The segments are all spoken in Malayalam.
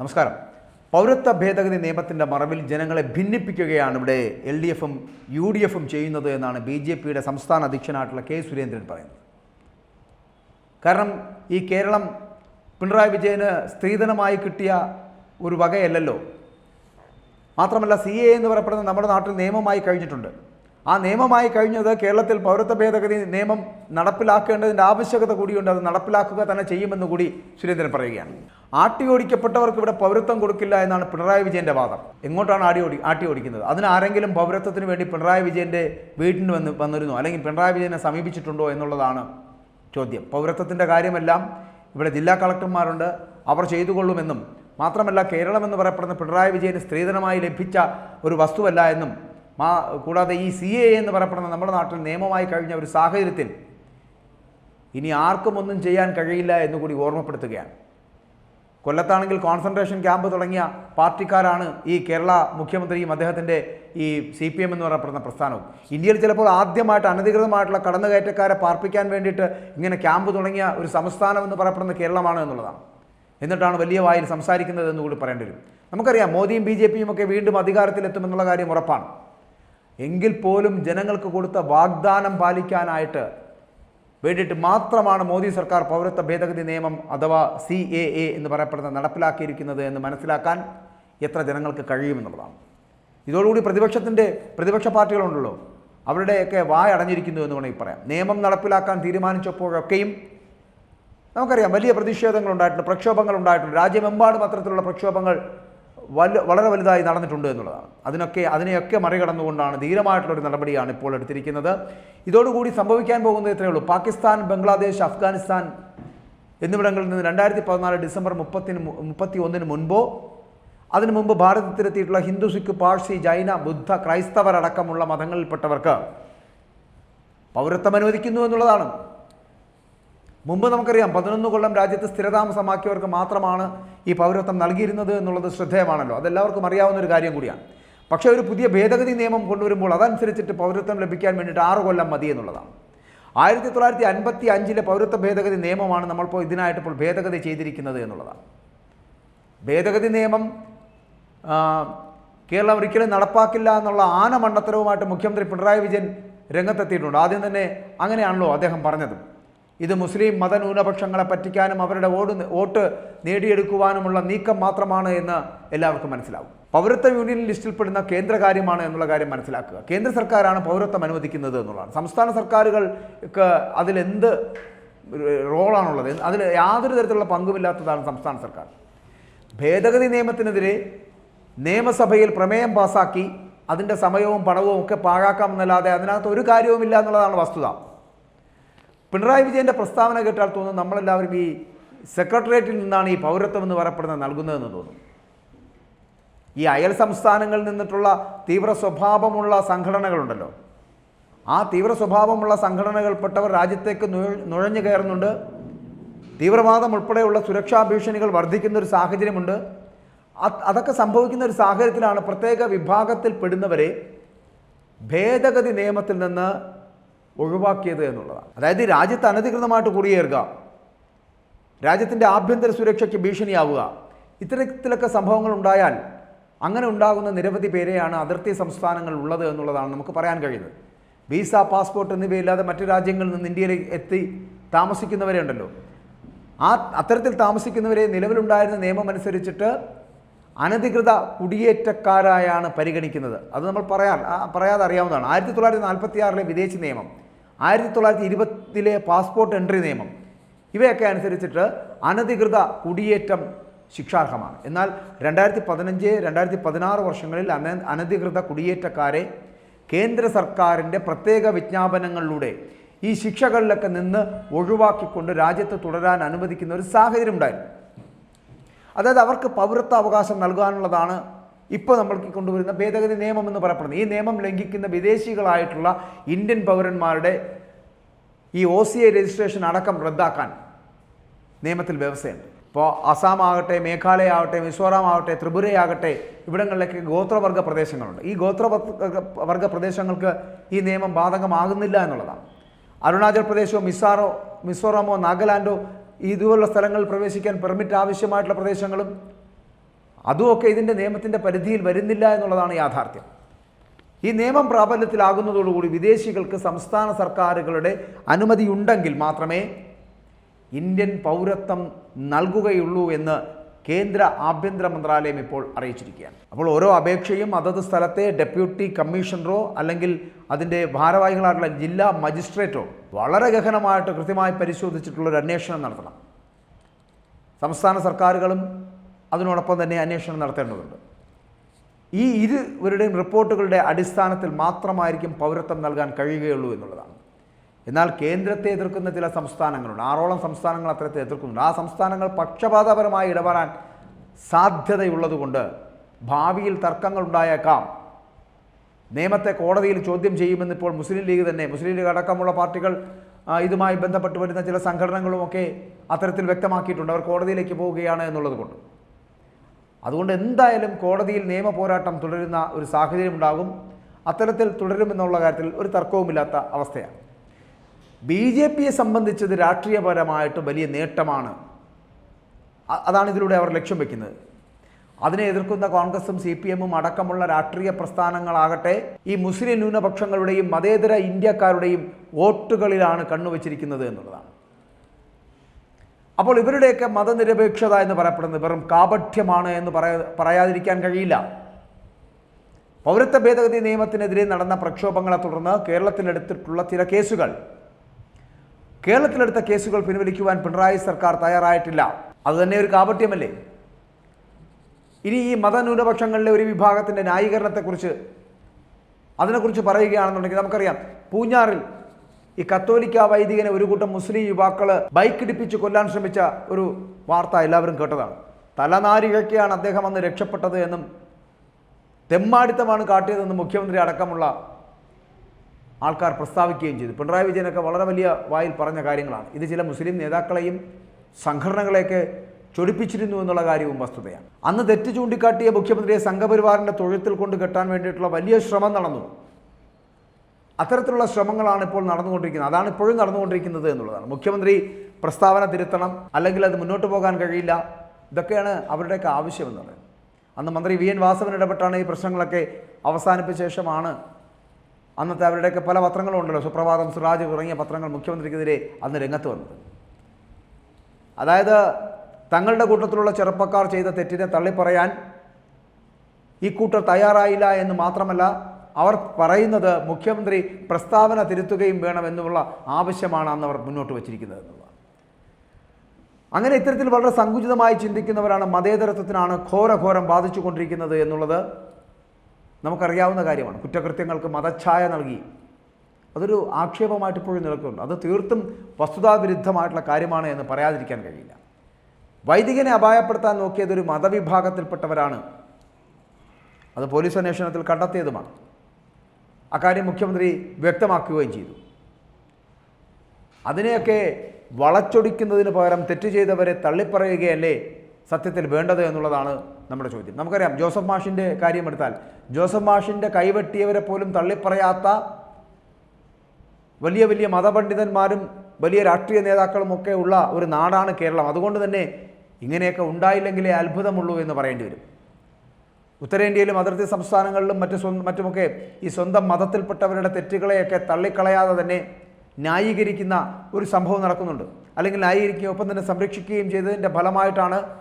നമസ്കാരം. പൗരത്വ ഭേദഗതി നിയമത്തിന്റെ മറവിൽ ജനങ്ങളെ ഭിന്നിപ്പിക്കുകയാണ് ഇവിടെ എൽ ഡി എഫും യു ഡി എഫും ചെയ്യുന്നത് എന്നാണ് ബി ജെ പിയുടെ സംസ്ഥാന അധ്യക്ഷനായിട്ടുള്ള കെ സുരേന്ദ്രൻ പറയുന്നത്. കാരണം ഈ കേരളം പിണറായി വിജയന് സ്ത്രീധനമായി കിട്ടിയ ഒരു വകയല്ലല്ലോ. മാത്രമല്ല സി എ എന്ന് പറയപ്പെടുന്ന നമ്മുടെ നാട്ടിൽ നിയമമായി കഴിഞ്ഞിട്ടുണ്ട്. ആ നിയമമായി കഴിഞ്ഞത് കേരളത്തിൽ പൗരത്വ ഭേദഗതി നിയമം നടപ്പിലാക്കേണ്ടതിന്റെ ആവശ്യകത കൂടിയുണ്ട്. അത് നടപ്പിലാക്കുക തന്നെ ചെയ്യുമെന്ന് കൂടി സുരേന്ദ്രൻ പറയുകയാണ്. ആട്ടി ഓടിക്കപ്പെട്ടവർക്ക് ഇവിടെ പൗരത്വം കൊടുക്കില്ല എന്നാണ് പിണറായി വിജയന്റെ വാദം. എങ്ങോട്ടാണ് ആടി ഓടി ആട്ടി ഓടിക്കുന്നത്? അതിന് ആരെങ്കിലും പൗരത്വത്തിന് വേണ്ടി പിണറായി വിജയന്റെ വീട്ടിന് വന്ന് വന്നിരുന്നോ? അല്ലെങ്കിൽ പിണറായി വിജയനെ സമീപിച്ചിട്ടുണ്ടോ എന്നുള്ളതാണ് ചോദ്യം. പൗരത്വത്തിന്റെ കാര്യമെല്ലാം ഇവിടെ ജില്ലാ കളക്ടർമാരുണ്ട്. അവർ ചെയ്തുകൊള്ളുമെന്നും മാത്രമല്ല കേരളം എന്ന് പറയപ്പെടുന്ന പിണറായി വിജയന് സ്ത്രീധനമായി ലഭിച്ച ഒരു വസ്തുവല്ല എന്നും മാ കൂടാതെ ഈ സി എ എന്ന് പറയപ്പെടുന്ന നമ്മുടെ നാട്ടിൽ നിയമമായി കഴിഞ്ഞ ഒരു സാഹചര്യത്തിൽ ഇനി ആർക്കും ഒന്നും ചെയ്യാൻ കഴിയില്ല എന്നുകൂടി ഓർമ്മപ്പെടുത്തുകയാണ്. കൊല്ലത്താണെങ്കിൽ കോൺസെൻട്രേഷൻ ക്യാമ്പ് തുടങ്ങിയ പാർട്ടിക്കാരാണ് ഈ കേരള മുഖ്യമന്ത്രിയും അദ്ദേഹത്തിന്റെ ഈ സി പി എം എന്ന് പറയപ്പെടുന്ന പ്രസ്ഥാനവും. ഇന്ത്യയിൽ ചിലപ്പോൾ ആദ്യമായിട്ട് അനധികൃതമായിട്ടുള്ള കടന്നുകയറ്റക്കാരെ പാർപ്പിക്കാൻ വേണ്ടിയിട്ട് ഇങ്ങനെ ക്യാമ്പ് തുടങ്ങിയ ഒരു സംസ്ഥാനം എന്ന് പറയപ്പെടുന്ന കേരളമാണ് എന്നുള്ളതാണ്. എന്നിട്ടാണ് വലിയ വായിൽ സംസാരിക്കുന്നത് എന്ന് കൂടി പറയേണ്ടി വരും. നമുക്കറിയാം മോദിയും ബി ജെ പിയും ഒക്കെ വീണ്ടും അധികാരത്തിലെത്തുമെന്നുള്ള കാര്യം ഉറപ്പാണ്. എങ്കിൽ പോലും ജനങ്ങൾക്ക് കൊടുത്ത വാഗ്ദാനം പാലിക്കാനായിട്ട് വേണ്ടിയിട്ട് മാത്രമാണ് മോദി സർക്കാർ പൗരത്വ ഭേദഗതി നിയമം അഥവാ സി എ എ എന്ന് പറയപ്പെടുന്ന നടപ്പിലാക്കിയിരിക്കുന്നത് എന്ന് മനസ്സിലാക്കാൻ എത്ര ജനങ്ങൾക്ക് കഴിയുമെന്നുള്ളതാണ്. ഇതോടുകൂടി പ്രതിപക്ഷത്തിന്റെ പ്രതിപക്ഷ പാർട്ടികളുണ്ടല്ലോ അവരുടെയൊക്കെ വായ അടഞ്ഞിരിക്കുന്നു എന്ന് വേണമെങ്കിൽ പറയാം. നിയമം നടപ്പിലാക്കാൻ തീരുമാനിച്ചപ്പോഴൊക്കെയും നമുക്കറിയാം വലിയ പ്രതിഷേധങ്ങൾ ഉണ്ടായിട്ടുണ്ട് പ്രക്ഷോഭങ്ങൾ ഉണ്ടായിട്ടുണ്ട് രാജ്യമെമ്പാടും അത്തരത്തിലുള്ള പ്രക്ഷോഭങ്ങൾ വല വളരെ വലുതായി നടന്നിട്ടുണ്ട് എന്നുള്ളതാണ്. അതിനൊക്കെ അതിനെയൊക്കെ മറികടന്നുകൊണ്ടാണ് ധീരമായിട്ടുള്ള ഒരു നടപടിയാണ് ഇപ്പോൾ എടുത്തിരിക്കുന്നത്. ഇതോടുകൂടി സംഭവിക്കാൻ പോകുന്നത് ഇത്രയേ ഉള്ളൂ. പാകിസ്ഥാൻ ബംഗ്ലാദേശ് അഫ്ഗാനിസ്ഥാൻ എന്നിവിടങ്ങളിൽ നിന്ന് രണ്ടായിരത്തി പതിനാല് ഡിസംബർ മുപ്പത്തിന് മുപ്പത്തി ഒന്നിന് മുൻപോ അതിനു മുമ്പ് ഭാരതത്തിലെത്തിയിട്ടുള്ള ഹിന്ദു സിഖ് പാഴ്സി ജൈന ബുദ്ധ ക്രൈസ്തവർ അടക്കമുള്ള മതങ്ങളിൽപ്പെട്ടവർക്ക് പൗരത്വം അനുവദിക്കുന്നു എന്നുള്ളതാണ്. മുമ്പ് നമുക്കറിയാം പതിനൊന്ന് കൊല്ലം രാജ്യത്ത് സ്ഥിരതാമസമാക്കിയവർക്ക് മാത്രമാണ് ഈ പൗരത്വം നൽകിയിരുന്നത് എന്നുള്ളത് ശ്രദ്ധേയമാണല്ലോ. അതെല്ലാവർക്കും അറിയാവുന്ന ഒരു കാര്യം കൂടിയാണ്. പക്ഷേ ഒരു പുതിയ ഭേദഗതി നിയമം കൊണ്ടുവരുമ്പോൾ അതനുസരിച്ചിട്ട് പൗരത്വം ലഭിക്കാൻ വേണ്ടിയിട്ട് ആറ് കൊല്ലം മതി എന്നുള്ളതാണ്. ആയിരത്തി തൊള്ളായിരത്തി അൻപത്തി അഞ്ചിലെ പൗരത്വ ഭേദഗതി നിയമമാണ് നമ്മളിപ്പോൾ ഇതിനായിട്ട് ഇപ്പോൾ ഭേദഗതി ചെയ്തിരിക്കുന്നത് എന്നുള്ളതാണ്. ഭേദഗതി നിയമം കേരളം ഒരിക്കലും നടപ്പാക്കില്ല എന്നുള്ള ആന മണ്ണത്തരവുമായിട്ട് മുഖ്യമന്ത്രി പിണറായി വിജയൻ രംഗത്തെത്തിയിട്ടുണ്ട്. ആദ്യം തന്നെ അങ്ങനെയാണല്ലോ അദ്ദേഹം പറഞ്ഞത്. ഇത് മുസ്ലിം മതന്യൂനപക്ഷങ്ങളെ പറ്റിക്കാനും അവരുടെ വോട്ട് വോട്ട് നേടിയെടുക്കുവാനുമുള്ള നീക്കം മാത്രമാണ് എന്ന് എല്ലാവർക്കും മനസ്സിലാവും. പൗരത്വ യൂണിയൻ ലിസ്റ്റിൽപ്പെടുന്ന കേന്ദ്ര കാര്യമാണ് എന്നുള്ള കാര്യം മനസ്സിലാക്കുക. കേന്ദ്ര സർക്കാരാണ് പൗരത്വം അനുവദിക്കുന്നത് എന്നുള്ളതാണ്. സംസ്ഥാന സർക്കാരുകൾക്ക് അതിലെന്ത് റോളാണുള്ളത്? അതിൽ യാതൊരു തരത്തിലുള്ള പങ്കുമില്ലാത്തതാണ് സംസ്ഥാന സർക്കാർ. ഭേദഗതി നിയമത്തിനെതിരെ നിയമസഭയിൽ പ്രമേയം പാസാക്കി അതിന്റെ സമയവും പണവും ഒക്കെ പാഴാക്കാമെന്നല്ലാതെ അതിനകത്ത് ഒരു കാര്യവുമില്ല എന്നുള്ളതാണ് വസ്തുത. പിണറായി വിജയന്റെ പ്രസ്താവന കേട്ടാൽ തോന്നുന്നു നമ്മളെല്ലാവരും ഈ സെക്രട്ടേറിയറ്റിൽ നിന്നാണ് ഈ പൗരത്വം എന്ന് പറയപ്പെടുന്നത് നൽകുന്നതെന്ന് തോന്നും. ഈ അയൽ സംസ്ഥാനങ്ങളിൽ നിന്നിട്ടുള്ള തീവ്ര സ്വഭാവമുള്ള സംഘടനകളുണ്ടല്ലോ. ആ തീവ്ര സ്വഭാവമുള്ള സംഘടനകൾപ്പെട്ടവർ രാജ്യത്തേക്ക് നുഴ- നുഴഞ്ഞു കയറുന്നുണ്ട്. തീവ്രവാദം ഉൾപ്പെടെയുള്ള സുരക്ഷാ ഭീഷണികൾ വർദ്ധിക്കുന്ന ഒരു സാഹചര്യമുണ്ട്. അതൊക്കെ സംഭവിക്കുന്ന ഒരു സാഹചര്യത്തിലാണ് പ്രത്യേക വിഭാഗത്തിൽ പെടുന്നവരെ ഭേദഗതി നിയമത്തിൽ നിന്ന് ഒഴിവാക്കിയത് എന്നുള്ളതാണ്. അതായത് രാജ്യത്ത് അനധികൃതമായിട്ട് കുടിയേറുക രാജ്യത്തിന്റെ ആഭ്യന്തര സുരക്ഷയ്ക്ക് ഭീഷണിയാവുക ഇത്തരത്തിലൊക്കെ സംഭവങ്ങൾ ഉണ്ടായാൽ അങ്ങനെ ഉണ്ടാകുന്ന നിരവധി പേരെയാണ് അതിർത്തി സംസ്ഥാനങ്ങൾ ഉള്ളത് എന്നുള്ളതാണ് നമുക്ക് പറയാൻ കഴിയുന്നത്. വിസ പാസ്പോർട്ട് എന്നിവയില്ലാതെ മറ്റു രാജ്യങ്ങളിൽ നിന്ന് ഇന്ത്യയിൽ എത്തി താമസിക്കുന്നവരെ ഉണ്ടല്ലോ ആ അത്തരത്തിൽ താമസിക്കുന്നവരെ നിലവിലുണ്ടായിരുന്ന നിയമം അനുസരിച്ചിട്ട് അനധികൃത കുടിയേറ്റക്കാരായാണ് പരിഗണിക്കുന്നത്. അത് നമ്മൾ പറയാൻ പറയാതെ അറിയാവുന്നതാണ്. ആയിരത്തി തൊള്ളായിരത്തി നാൽപ്പത്തി ആറിലെ വിദേശി നിയമം ആയിരത്തി തൊള്ളായിരത്തി ഇരുപത്തിലെ പാസ്പോർട്ട് എൻട്രി നിയമം ഇവയൊക്കെ അനുസരിച്ചിട്ട് അനധികൃത കുടിയേറ്റം ശിക്ഷാർഹമാണ്. എന്നാൽ രണ്ടായിരത്തി പതിനഞ്ച് രണ്ടായിരത്തി പതിനാറ് വർഷങ്ങളിൽ അന അനധികൃത കുടിയേറ്റക്കാരെ കേന്ദ്ര സർക്കാരിന്റെ പ്രത്യേക വിജ്ഞാപനങ്ങളിലൂടെ ഈ ശിക്ഷകളിലൊക്കെ നിന്ന് ഒഴിവാക്കിക്കൊണ്ട് രാജ്യത്ത് തുടരാൻ അനുവദിക്കുന്ന ഒരു സാഹചര്യം ഉണ്ടായിരുന്നു. അതായത് അവർക്ക് പൗരത്വ അവകാശം നൽകാനുള്ളതാണ് ഇപ്പോൾ നമ്മൾക്ക് കൊണ്ടുവരുന്ന ഭേദഗതി നിയമം എന്ന് പറയപ്പെടുന്നത്. ഈ നിയമം ലംഘിക്കുന്ന വിദേശികളായിട്ടുള്ള ഇന്ത്യൻ പൗരന്മാരുടെ ഈ ഒ സി ഐ രജിസ്ട്രേഷൻ അടക്കം റദ്ദാക്കാൻ നിയമത്തിൽ വ്യവസ്ഥയുണ്ട്. ഇപ്പോൾ അസാം ആകട്ടെ മേഘാലയ ആവട്ടെ മിസോറാം ആവട്ടെ ത്രിപുരയാകട്ടെ ഇവിടങ്ങളിലൊക്കെ ഗോത്രവർഗ പ്രദേശങ്ങളുണ്ട്. ഈ ഗോത്രവർഗ വർഗ പ്രദേശങ്ങൾക്ക് ഈ നിയമം ബാധകമാകുന്നില്ല എന്നുള്ളതാണ്. അരുണാചൽ പ്രദേശോ മിസാറോ മിസോറാമോ നാഗാലാൻഡോ ഇതുപോലുള്ള സ്ഥലങ്ങളിൽ പ്രവേശിക്കാൻ പെർമിറ്റ് ആവശ്യമായിട്ടുള്ള പ്രദേശങ്ങളും അതുമൊക്കെ ഇതിന്റെ നിയമത്തിന്റെ പരിധിയിൽ വരുന്നില്ല എന്നുള്ളതാണ് യാഥാർത്ഥ്യം. ഈ നിയമം പ്രാബല്യത്തിലാകുന്നതോടുകൂടി വിദേശികൾക്ക് സംസ്ഥാന സർക്കാരുകളുടെ അനുമതിയുണ്ടെങ്കിൽ മാത്രമേ ഇന്ത്യൻ പൗരത്വം നൽകുകയുള്ളൂ എന്ന് കേന്ദ്ര ആഭ്യന്തര മന്ത്രാലയം ഇപ്പോൾ അറിയിച്ചിരിക്കുകയാണ്. അപ്പോൾ ഓരോ അപേക്ഷയും അതത് സ്ഥലത്തെ ഡെപ്യൂട്ടി കമ്മീഷണറോ അല്ലെങ്കിൽ അതിന്റെ ഭാരവാഹികളായിട്ടുള്ള ജില്ലാ മജിസ്ട്രേറ്റോ വളരെ ഗഹനമായിട്ട് കൃത്യമായി പരിശോധിച്ചിട്ടുള്ള ഒരു അന്വേഷണം നടത്തണം. സംസ്ഥാന സർക്കാരുകളും അതിനോടൊപ്പം തന്നെ അന്വേഷണം നടത്തേണ്ടതുണ്ട്. ഈ ഇരുവരുടെയും റിപ്പോർട്ടുകളുടെ അടിസ്ഥാനത്തിൽ മാത്രമായിരിക്കും പൗരത്വം നൽകാൻ കഴിയുകയുള്ളൂ എന്നുള്ളതാണ്. എന്നാൽ കേന്ദ്രത്തെ എതിർക്കുന്ന ചില സംസ്ഥാനങ്ങളുണ്ട്. ആറോളം സംസ്ഥാനങ്ങൾ അത്തരത്തെ എതിർക്കുന്നുണ്ട്. ആ സംസ്ഥാനങ്ങൾ പക്ഷപാതപരമായി ഇടപെടാൻ സാധ്യതയുള്ളതുകൊണ്ട് ഭാവിയിൽ തർക്കങ്ങൾ ഉണ്ടായേക്കാം. നിയമത്തെ കോടതിയിൽ ചോദ്യം ചെയ്യുമെന്ന് ഇപ്പോൾ മുസ്ലിം ലീഗ് തന്നെ മുസ്ലിം ലീഗ് അടക്കമുള്ള പാർട്ടികൾ ഇതുമായി ബന്ധപ്പെട്ട് വരുന്ന ചില സംഘടനകളുമൊക്കെ അത്തരത്തിൽ വ്യക്തമാക്കിയിട്ടുണ്ട്. അവർ കോടതിയിലേക്ക് പോവുകയാണ് എന്നുള്ളത് കൊണ്ട്. അതുകൊണ്ട് എന്തായാലും കോടതിയിൽ നിയമ പോരാട്ടം തുടരുന്ന ഒരു സാഹചര്യം ഉണ്ടാകും. അത്തരത്തിൽ തുടരുമെന്നുള്ള കാര്യത്തിൽ ഒരു തർക്കവുമില്ലാത്ത അവസ്ഥയാണ്. ബി ജെ പിയെ സംബന്ധിച്ചത് രാഷ്ട്രീയപരമായിട്ട് വലിയ നേട്ടമാണ്. അതാണ് ഇതിലൂടെ അവർ ലക്ഷ്യം വെക്കുന്നത്. അതിനെ എതിർക്കുന്ന കോൺഗ്രസും സി പി എമ്മും അടക്കമുള്ള രാഷ്ട്രീയ പ്രസ്ഥാനങ്ങളാകട്ടെ ഈ മുസ്ലിം ന്യൂനപക്ഷങ്ങളുടെയും മതേതര ഇന്ത്യക്കാരുടെയും വോട്ടുകളിലാണ് കണ്ണുവച്ചിരിക്കുന്നത് എന്നുള്ളതാണ്. അപ്പോൾ ഇവരുടെയൊക്കെ മതനിരപേക്ഷത എന്ന് പറയപ്പെടുന്നത് വെറും കാപഠ്യമാണ് എന്ന് പറയാ പറയാതിരിക്കാൻ കഴിയില്ല. പൗരത്വ ഭേദഗതി നിയമത്തിനെതിരെ നടന്ന പ്രക്ഷോഭങ്ങളെ തുടർന്ന് കേരളത്തിലെടുത്തിട്ടുള്ള ചില കേസുകൾ. കേരളത്തിലെടുത്ത കേസുകൾ പിൻവലിക്കുവാൻ പിണറായി സർക്കാർ തയ്യാറായിട്ടില്ല. അതുതന്നെ ഒരു കാപട്യമല്ലേ? ഇനി ഈ മതന്യൂനപക്ഷങ്ങളിലെ ഒരു വിഭാഗത്തിന്റെ ന്യായീകരണത്തെക്കുറിച്ച് അതിനെക്കുറിച്ച് പറയുകയാണെന്നുണ്ടെങ്കിൽ നമുക്കറിയാം. പൂഞ്ഞാറിൽ ഈ കത്തോലിക്ക വൈദികനെ ഒരു കൂട്ടം മുസ്ലിം യുവാക്കൾ ബൈക്ക് ഇടിപ്പിച്ച് കൊല്ലാൻ ശ്രമിച്ച ഒരു വാർത്ത എല്ലാവരും കേട്ടതാണ്. തലനാരികയ്ക്കാണ് അദ്ദേഹം അന്ന് രക്ഷപ്പെട്ടത് എന്നും തെമ്മാടിത്തമാണ് കാട്ടിയതെന്നും മുഖ്യമന്ത്രി അടക്കമുള്ള ആൾക്കാർ പ്രസ്താവിക്കുകയും ചെയ്തു. പിണറായി വിജയനൊക്കെ വളരെ വലിയ വായിൽ പറഞ്ഞ കാര്യങ്ങളാണ്. ഇത് ചില മുസ്ലിം നേതാക്കളെയും സംഘടനകളെയൊക്കെ ചൊടിപ്പിച്ചിരുന്നു എന്നുള്ള കാര്യവും വസ്തുതയാണ്. അന്ന് തെറ്റ് ചൂണ്ടിക്കാട്ടിയ മുഖ്യമന്ത്രിയെ സംഘപരിവാറിന്റെ തൊഴുത്തിൽ കൊണ്ട് കെട്ടാൻ വേണ്ടിയിട്ടുള്ള വലിയ ശ്രമം നടന്നു. അത്തരത്തിലുള്ള ശ്രമങ്ങളാണ് ഇപ്പോൾ നടന്നുകൊണ്ടിരിക്കുന്നത്. അതാണ് ഇപ്പോഴും നടന്നുകൊണ്ടിരിക്കുന്നത് എന്നുള്ളതാണ്. മുഖ്യമന്ത്രി പ്രസ്താവന തിരുത്തണം അല്ലെങ്കിൽ അത് മുന്നോട്ട് പോകാൻ കഴിയില്ല. ഇതൊക്കെയാണ് അവരുടെയൊക്കെ ആവശ്യമെന്നുള്ളത് അന്ന് മന്ത്രി വി എൻ വാസവൻ ഇടപെട്ടാണ് ഈ പ്രശ്നങ്ങളൊക്കെ അവസാനിപ്പിച്ച ശേഷമാണ് അന്നത്തെ അവരുടെയൊക്കെ പല പത്രങ്ങളും ഉണ്ടല്ലോ സുപ്രഭാതം സുരാജ് തുടങ്ങിയ പത്രങ്ങൾ മുഖ്യമന്ത്രിക്കെതിരെ അന്ന് രംഗത്ത് വന്നത്. അതായത് തങ്ങളുടെ കൂട്ടത്തിലുള്ള ചെറുപ്പക്കാർ ചെയ്ത തെറ്റിനെ തള്ളിപ്പറയാൻ ഈ കൂട്ടർ തയ്യാറായില്ല എന്ന് മാത്രമല്ല അവർ പറയുന്നത് മുഖ്യമന്ത്രി പ്രസ്താവന തിരുത്തുകയും വേണമെന്നുള്ള ആവശ്യമാണ് അന്ന് അവർ മുന്നോട്ട് വച്ചിരിക്കുന്നത് എന്നുള്ളതാണ്. അങ്ങനെ ഇത്തരത്തിൽ വളരെ സങ്കുചിതമായി ചിന്തിക്കുന്നവരാണ് മതേതരത്വത്തിനാണ് ഘോരഘോരം ബാധിച്ചുകൊണ്ടിരിക്കുന്നത് എന്നുള്ളത് നമുക്കറിയാവുന്ന കാര്യമാണ്. കുറ്റകൃത്യങ്ങൾക്ക് മതഛായ നൽകി. അതൊരു ആക്ഷേപമായിട്ട് ഇപ്പോഴും നിൽക്കുന്നുണ്ട് അത് തീർത്തും വസ്തുതാവിരുദ്ധമായിട്ടുള്ള കാര്യമാണ് എന്ന് പറയാതിരിക്കാൻ കഴിയില്ല. വൈദികനെ അപായപ്പെടുത്താൻ നോക്കിയത് ഒരു മതവിഭാഗത്തിൽപ്പെട്ടവരാണ്. അത് പോലീസ് അന്വേഷണത്തിൽ കണ്ടെത്തിയതുമാണ്. അക്കാര്യം മുഖ്യമന്ത്രി വ്യക്തമാക്കുകയും ചെയ്തു. അതിനെയൊക്കെ വളച്ചൊടിക്കുന്നതിന് പകരം തെറ്റ് ചെയ്തവരെ തള്ളിപ്പറയുകയല്ലേ സത്യത്തിൽ വേണ്ടത് എന്നുള്ളതാണ് നമ്മുടെ ചോദ്യം. നമുക്കറിയാം ജോസഫ് മാഷിന്റെ കാര്യം എടുത്താൽ ജോസഫ് മാഷിന്റെ കൈവെട്ടിയവരെ പോലും തള്ളിപ്പറയാത്ത വലിയ വലിയ മതപണ്ഡിതന്മാരും വലിയ രാഷ്ട്രീയ നേതാക്കളും ഒക്കെ ഉള്ള ഒരു നാടാണ് കേരളം. അതുകൊണ്ട് തന്നെ ഇങ്ങനെയൊക്കെ ഉണ്ടായില്ലെങ്കിലേ അത്ഭുതമുള്ളൂ എന്ന് പറയേണ്ടി വരും. ഉത്തരേന്ത്യയിലും അതിർത്തി സംസ്ഥാനങ്ങളിലും മറ്റ് സ്വന്തം മറ്റുമൊക്കെ ഈ സ്വന്തം മതത്തിൽപ്പെട്ടവരുടെ തെറ്റുകളെയൊക്കെ തള്ളിക്കളയാതെ തന്നെ ന്യായീകരിക്കുന്ന ഒരു സംഭവം നടക്കുന്നുണ്ട്. അല്ലെങ്കിൽ ന്യായീകരിക്കുകയും ഒപ്പം തന്നെ സംരക്ഷിക്കുകയും ചെയ്തതിന്റെ ഫലമായിട്ടാണ്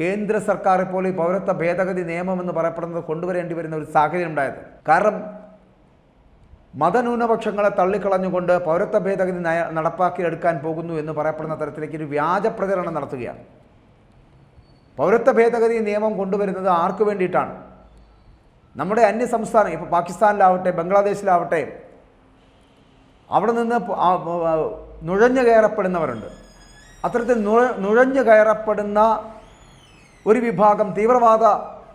കേന്ദ്ര സർക്കാർ ഇപ്പോൾ ഈ പൗരത്വ ഭേദഗതി നിയമം എന്ന് പറയപ്പെടുന്നത് കൊണ്ടുവരേണ്ടി വരുന്ന ഒരു സാഹചര്യം ഉണ്ടായത്. കാരണം മതന്യൂനപക്ഷങ്ങളെ തള്ളിക്കളഞ്ഞുകൊണ്ട് പൗരത്വ ഭേദഗതി നയ നടപ്പാക്കിയെടുക്കാൻ പോകുന്നു എന്ന് പറയപ്പെടുന്ന തരത്തിലേക്ക് ഒരു വ്യാജ പ്രചരണം നടത്തുകയാണ്. പൗരത്വ ഭേദഗതി നിയമം കൊണ്ടുവരുന്നത് ആർക്ക് വേണ്ടിയിട്ടാണ്? നമ്മുടെ അന്യ സംസ്ഥാനം ഇപ്പോൾ പാകിസ്ഥാനിലാവട്ടെ ബംഗ്ലാദേശിലാവട്ടെ അവിടെ നിന്ന് നുഴഞ്ഞു കയറപ്പെടുന്നവരുണ്ട്. അത്തരത്തിൽ നുഴ- നുഴഞ്ഞു കയറപ്പെടുന്ന ഒരു വിഭാഗം തീവ്രവാദ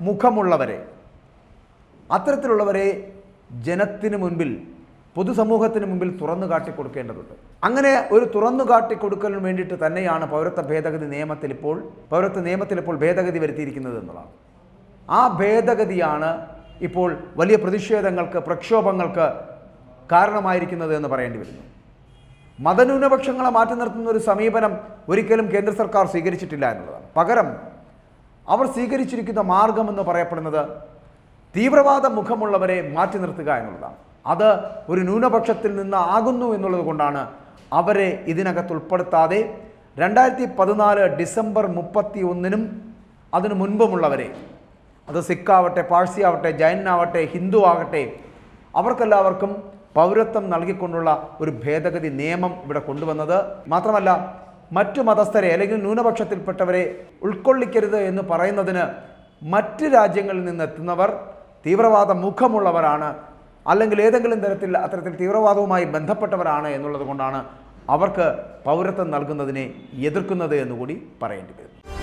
മുഖമുള്ളവരെ അത്തരത്തിലുള്ളവരെ ജനത്തിന് മുൻപിൽ പൊതുസമൂഹത്തിന് മുമ്പിൽ തുറന്നു കാട്ടിക്കൊടുക്കേണ്ടതുണ്ട്. അങ്ങനെ ഒരു തുറന്നു കാട്ടിക്കൊടുക്കലിന് വേണ്ടിയിട്ട് തന്നെയാണ് പൗരത്വ ഭേദഗതി നിയമത്തിൽ ഇപ്പോൾ പൗരത്വ നിയമത്തിൽ ഇപ്പോൾ ഭേദഗതി വരുത്തിയിരിക്കുന്നത് എന്നുള്ളതാണ്. ആ ഭേദഗതിയാണ് ഇപ്പോൾ വലിയ പ്രതിഷേധങ്ങൾക്ക് പ്രക്ഷോഭങ്ങൾക്ക് കാരണമായിരിക്കുന്നത് എന്ന് പറയേണ്ടി വരുന്നു. മതന്യൂനപക്ഷങ്ങളെ മാറ്റി നിർത്തുന്ന ഒരു സമീപനം ഒരിക്കലും കേന്ദ്ര സർക്കാർ സ്വീകരിച്ചിട്ടില്ല എന്നുള്ളതാണ്. പകരം അവർ സ്വീകരിച്ചിരിക്കുന്ന മാർഗമെന്ന് പറയപ്പെടുന്നത് തീവ്രവാദ മുഖമുള്ളവരെ മാറ്റി നിർത്തുക എന്നുള്ളതാണ്. അത് ഒരു ന്യൂനപക്ഷത്തിൽ നിന്ന് ആകുന്നു എന്നുള്ളത് കൊണ്ടാണ് അവരെ ഇതിനകത്ത് ഉൾപ്പെടുത്താതെ രണ്ടായിരത്തി പതിനാല് ഡിസംബർ മുപ്പത്തി ഒന്നിനും അതിനു മുൻപുമുള്ളവരെ അത് സിഖാവട്ടെ പാഴ്സി ആവട്ടെ ജൈനാവട്ടെ ഹിന്ദു ആകട്ടെ അവർക്കെല്ലാവർക്കും പൗരത്വം നൽകിക്കൊണ്ടുള്ള ഒരു ഭേദഗതി നിയമം ഇവിടെ കൊണ്ടുവന്നത് മാത്രമല്ല മറ്റു മതസ്ഥരെ അല്ലെങ്കിൽ ന്യൂനപക്ഷത്തിൽപ്പെട്ടവരെ ഉൾക്കൊള്ളിക്കരുത് എന്ന് പറയുന്നതിന് മറ്റ് രാജ്യങ്ങളിൽ നിന്നെത്തുന്നവർ തീവ്രവാദ മുഖമുള്ളവരാണ് അല്ലെങ്കിൽ ഏതെങ്കിലും തരത്തിൽ അത്തരത്തിൽ തീവ്രവാദവുമായി ബന്ധപ്പെട്ടവരാണ് എന്നുള്ളത് കൊണ്ടാണ് അവർക്ക് പൗരത്വം നൽകുന്നതിനെ എതിർക്കുന്നത് എന്നുകൂടി പറയേണ്ടി വരും.